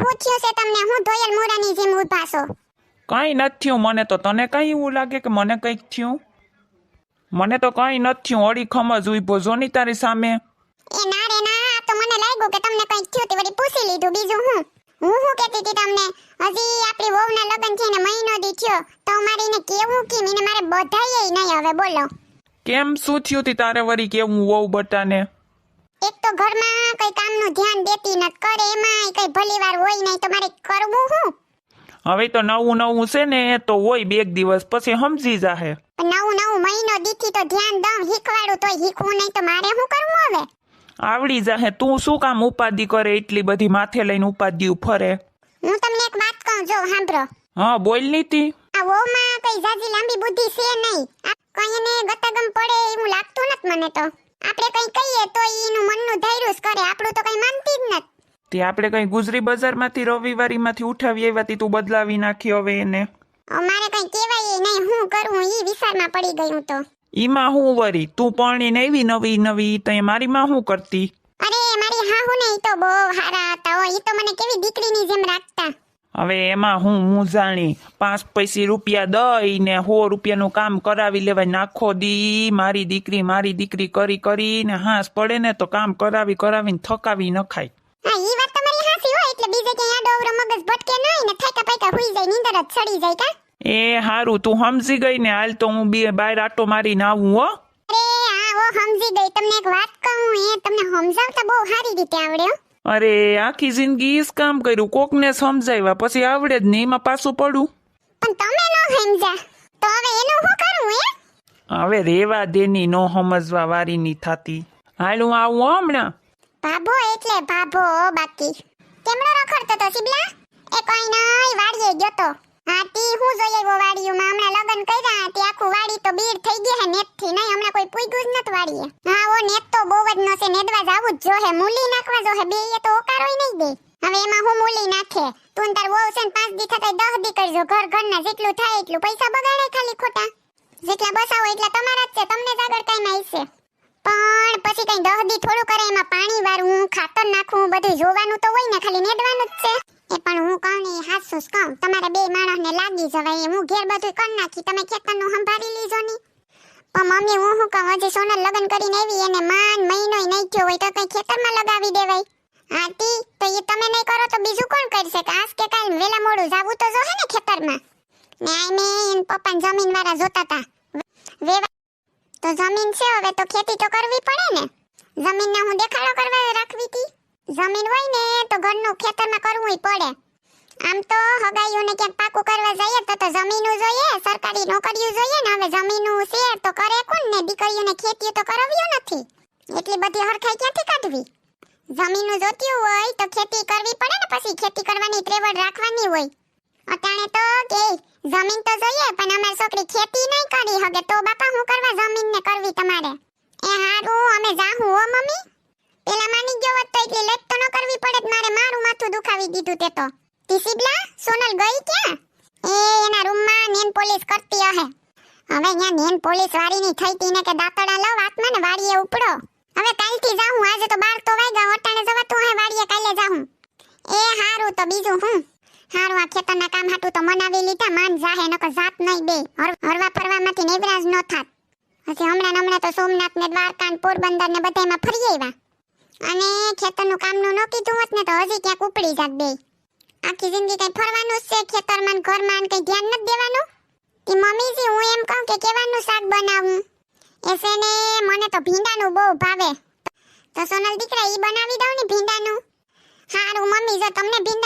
હું થયું છે તમને હું ધોયલ મોરાની જેમ ઊભા છો. કંઈ નથી થયું મને તો તને કંઈ એવું લાગે કે મને કંઈક થયું? મને તો કંઈ નથી થયું અડીખમ ખમજ ઊભો જો ની તારી સામે? એ ના રે ના આ તો મને લાગ્યું કે તમને કંઈક થયું તે વળી પૂછી લીધું બીજું હું? હું શું કહેતી હતી તમને? હજી આપણી વહુના લગ્ન થઈને મહિનો દી થયો તો અમારે એને કેવું કેમ? એને મારે બધાય નહીં હવે બોલો. કેમ શું થયું તી તારે વળી કેવું વહુ બટાને એક તો ઘરમાં કઈ કામનું ધ્યાન દેતી ન કરે એમાં કઈ ભલીવાર હોય નહીં તો મારે કરવું હું? હવે તો નવું નવું છે ને તો હોય બે દિવસ પછી સમજી જાહે. નવું નવું મહિનો દીથી તો ધ્યાન દઉં શીખવાડું તોય શીખવું નહીં તો મારે શું કરવું હવે? આવડી જાહે તું શું કામ ઉપાધિ કરે એટલી બધી માથે લઈને ઉપાધિ ફરે હું તમને એક વાત કહું જો સાંભળો. હા બોલ નીતિ. આ વહુમાં કઈ જાજી લાંબી બુદ્ધિ છે નહીં. આ કઈ એને ગતાગમ પડે એવું લાગતું નથી મને તો. આપણે કઈ કહીએ તો ઈ એનું મનનું ધૈર્ય જ કરે આપણું તો કઈ માનતી જ નથી તે આપણે કઈ ગુજરી બજારમાંથી રવિવારીમાંથી ઉઠાવી આવ્યા તી તું બદલાવી નાખી હવે એને. અમારે કઈ કહેવાય નહીં હું કરું ઈ વિચારમાં પડી ગયું તો. ઈમાં હું વરી? તું પરણીને એવી નવી નવી તઈ મારી માં હું કરતી? અરે મારી હાહુ ને ઈ તો બહુ હારા હતા ઓ ઈ તો મને કેવી દીકરીની જેમ રાખતા. હવે એમાં હું હું જાણી પાંચ પૈસી રૂપિયા દઈ ને સો રૂપિયાનું કામ કરાવી લેવાય નાખો દી મારી દીકરી મારી દીકરી કરી કરીને હાંસ પડે ને તો કામ કરાવી કરાવીને થકાવી નખાય. ને થાકા પાકા હુઈ જાય નીંદર જ ચડી જાય કા? એ હારું તું સમજી ગઈ ને હાલ તો હું બે બાર આટો મારીને આવું હો. અરે હા હો સમજી ગઈ. તમને એક વાત કહું એ તમને સમજાવતા બહુ સારી રીતે આવડ્યો અરે આખી જિંદગી ઈસ કામ કર્યું કોકને સમજાવ્યા પછી આવડે જ નહીં એમાં પાછું પડું. પણ તમે ન સમજ્યા તો હવે એનું શું કરવું હે? હવે રેવા દેની નો સમજવા વારીની થાતી. હાલ હું આવું હો હમણાં. ભાભો એટલે ભાભો બાકી. કેમનો રખડતો તો સિબલા? એ કોઈ નઈ, વાડીએ ગયો તો. હા તી હું જોઈ આવ્યો વાડીઓમાં? હમણાં લગન કર્યા તે આખું વાડી તો બીડ થઈ ગઈ હે નેતથી નહીં હમણાં કોઈ પૂગ્યું જ નત વાડીએ. હા, ઓ નેત તો બહુ જ નો છે, નેદવા જાવું જ જોહે, મૂલી નાખવા જોહે, બે એ તો ઓકારોય નહીં દે. હવે એમાં હું મૂલી નાખે? તું ને તાર વહુ છે ને પાંચ દી થતા દહ દી કરજો, ઘર ઘરના જેટલું થાય એટલું પૈસા બગાડે ખાલી ખોટા. જેટલા બસાવો એટલા તમારા જ છે, તમને જ આગળ કઈ પણ પછી કઈ દહ દી થોડું કરે, એમાં પાણી વાળવું, ખાતર નાખવું, બધું જોવાનું તો હોય ને, ખાલી નેડવાનું જ છે. એ પણ હું કહું ને હાસુસ કહું. તમારે બે માણસને લાગી જવાય હું ઘેર બધું કરી નાખી. તમે ખેતરનું સંભાળી લીજો ની. પણ મમ્મી, હું શું કહું? હજી સોનલ લગ્ન કરીને આવી એને માન મહિનો નહીં થયો હોય તો કઈ ખેતરમાં લગાવી દેવાય. આતી તો એ તમે નહીં કરો તો બીજું કોણ કરશે? કે આજ કે કાલ વેલા મોડું જાવું તો જોહે ને ખેતરમાં. ને આ મેં પપ્પા જમીન વાળા જોતા હતા તો જમીન છે હવે, તો ખેતી તો કરવી પડે ને. જમીનને હું દેખાડો કરવા રાખવી હતી જમીન હોય ને તો ઘરનું ખેતરમાં કરવું પડે. આમ તો હગાઈઓને ક્યાંક પાકું કરવા જઈએ તો તો જમીનું જોઈએ, સરકારી નોકરીઓ જોઈએ ને હવે જમીનું શેર તો કરે કોણ ને? દીકરીઓને ખેતીઓ તો કરાવ્યો નથી. એટલી બધી હરખાઈ ક્યાંથી કાઢવી? જમીનું જોતી હોય તો ખેતી કરવી પડે ને પછી ખેતી કરવાની ત્રેવડ રાખવાની હોય. અટાણે તો કે જમીન તો જોઈએ, પણ અમારી છોકરી ખેતી નહીં કરી હગે તો બાપા હું કરવા જમીન ને કરવી તમારે એ હારું અમે જાહું હો મમ્મી પેલા માની ગયો હોત તો એટલી લેટ તો ન કરવી પડે જ મારે મારું માથું દીધું તે તો. ટીસીબલા, સોનલ ગઈ ક્યાં? એ એના રૂમમાં નેન પોલીસ કરતી હશે હવે અહીંયા નેન પોલીસ વાળીની થઈ તી ને કે દાતડા લવ આત્મા ને વાડીએ ઉપડો. હવે કાલથી જાઉં આજે તો બાર તો વાગ્યા અટાણે જવાતું હે વાડીએ કાલે જાઉં એ હારું તો બીજું હું? હારું, આ ખેતરના કામ હાટું તો મનાવી લીધા, માન જાહે, નકર જાત નહીં બે. હરવા ફરવામાંથી નેવરાજ ન થાત. હજી હમણાં હમણાં તો સોમનાથ ને દ્વારકા પોરબંદર ને બધામાં ફરી આવ્યા. અને ખેતરનું કામનું ન કીધું હોત ને તો હજી ક્યાંક ઉપડી જાત બે આખી જિંદગી કઈ ફરવાનું છે, ખેતરમાં ઘરમાં કઈ ધ્યાન નથી દેવાનું? કે મમ્મીજી, હું એમ કહું કે કેવાનું શાક બનાવું? એસે ને મને તો ભીંડાનું બહુ ભાવે. તો સોનલ દીકરા, ઈ બનાવી દઉં ને ભીંડાનું? હારું, મમ્મી, જો તમને ભીંડા